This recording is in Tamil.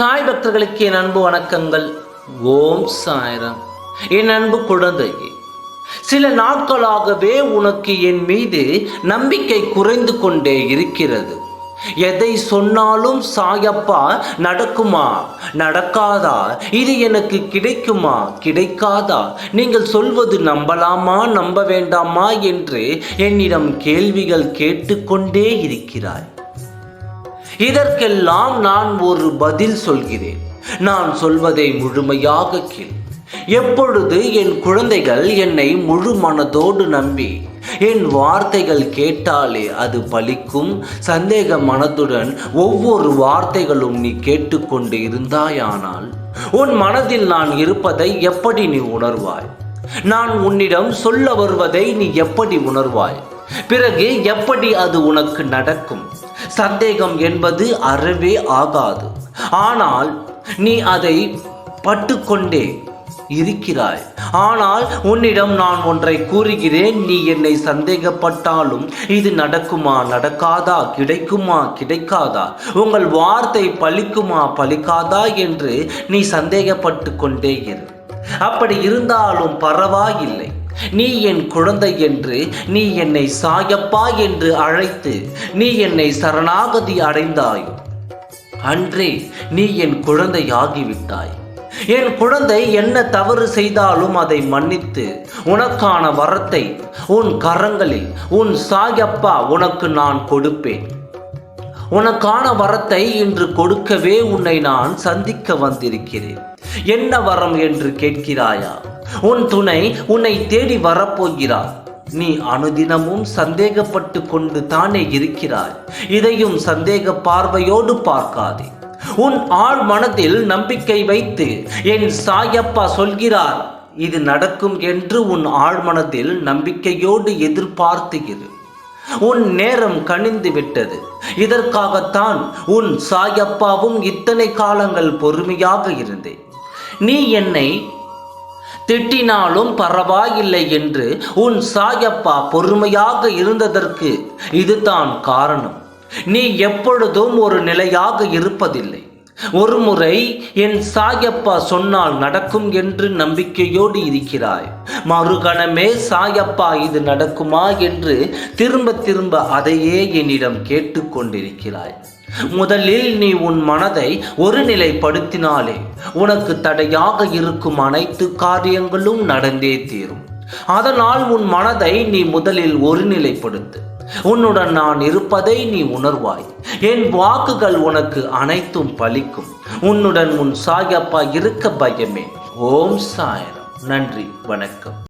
சாய் பக்தர்களுக்கு என் அன்பு வணக்கங்கள். ஓம் சாய்ராம். என் அன்பு குழந்தையே சில நாட்களாகவே உனக்கு என் மீது நம்பிக்கை குறைந்து கொண்டே இருக்கிறது. எதை சொன்னாலும் சாயப்பா நடக்குமா நடக்காதா இது எனக்கு கிடைக்குமா கிடைக்காதா நீங்கள் சொல்வது நம்பலாமா நம்ப வேண்டாமா என்று என்னிடம் கேள்விகள் கேட்டுக்கொண்டே இருக்கிறாய். இதற்கெல்லாம் நான் ஒரு பதில் சொல்கிறேன். நான் சொல்வதை முழுமையாக கேள். எப்பொழுது என் குழந்தைகள் என்னை முழு மனதோடு நம்பி என் வார்த்தைகள் கேட்டாலே அது பலிக்கும். சந்தேக மனதுடன் ஒவ்வொரு வார்த்தைகளும் நீ கேட்டுக்கொண்டு இருந்தாயானால் உன் மனதில் நான் இருப்பதை எப்படி நீ உணர்வாய்? நான் உன்னிடம் சொல்ல வருவதை நீ எப்படி உணர்வாய்? பிறகு எப்படி அது உனக்கு நடக்கும்? சந்தேகம் என்பது அறவே ஆகாது. ஆனால் நீ அதை பட்டுக்கொண்டே இருக்கிறாய். ஆனால் உன்னிடம் நான் ஒன்றை கூறுகிறேன். நீ என்னை சந்தேகப்பட்டாலும் இது நடக்குமா நடக்காதா கிடைக்குமா கிடைக்காதா? உங்கள் வார்த்தை பலிக்குமா பலிக்காதா என்று நீ சந்தேகப்பட்டு கொண்டே இரு. அப்படி இருந்தாலும் பரவாயில்லை. நீ என் குழந்தை என்று நீ என்னை சாயப்பா என்று அழைத்து நீ என்னை சரணாகதி அடைந்தாய். அன்றே நீ என் குழந்தையாகிவிட்டாய். என் குழந்தை என்ன தவறு செய்தாலும் அதை மன்னித்து உனக்கான வரத்தை உன் கரங்களில் உன் சாயப்பா உனக்கு நான் கொடுப்பேன். உனக்கான வரத்தை இன்று கொடுக்கவே உன்னை நான் சந்திக்க வந்திருக்கிறேன். என்ன வரம் என்று கேட்கிறாயா? உன் துணை உன்னை தேடி வரப்போகிறார். நீ அனுதினமும் சந்தேகப்பட்டு கொண்டு தானே இருக்கிறாய். இதையும் சந்தேக பார்வையோடு பார்க்காதே. உன் ஆள் மனதில் நம்பிக்கை வைத்து என் சாயப்பா சொல்கிறார் இது நடக்கும் என்று உன் ஆழ்மனதில் நம்பிக்கையோடு எதிர்பார்த்துகிறது உன் நேரம் கனிந்து விட்டது. இதற்காகத்தான் உன் சாயப்பாவும் இத்தனை காலங்கள் பொறுமையாக இருந்தேன். நீ என்னை திட்டினாலும் பரவாயில்லை என்று உன் சாயப்பா பொறுமையாக இருந்ததற்கு இதுதான் காரணம். நீ எப்பொழுதும் ஒரு நிலையாக இருப்பதில்லை. ஒரு முறை என் சாயப்பா சொன்னால் நடக்கும் என்று நம்பிக்கையோடு இருக்கிறாய். மறுகணமே சாயப்பா இது நடக்குமா என்று திரும்ப திரும்ப அதையே என்னிடம் கேட்டுக்கொண்டிருக்கிறாய். முதலில் நீ உன் மனதை ஒரு நிலைப்படுத்தினாலே உனக்கு தடையாக இருக்கும் அனைத்து காரியங்களும் நடந்தே தீரும். அதனால் உன் மனதை நீ முதலில் ஒருநிலைப்படுத்து. உன்னுடன் நான் இருப்பதை நீ உணர்வாய். என் வாக்குகள் உனக்கு அனைத்தும் பலிக்கும். உன்னுடன் உன் சாயப்பா இருக்க பயமே. ஓம் சாயரம். நன்றி. வணக்கம்.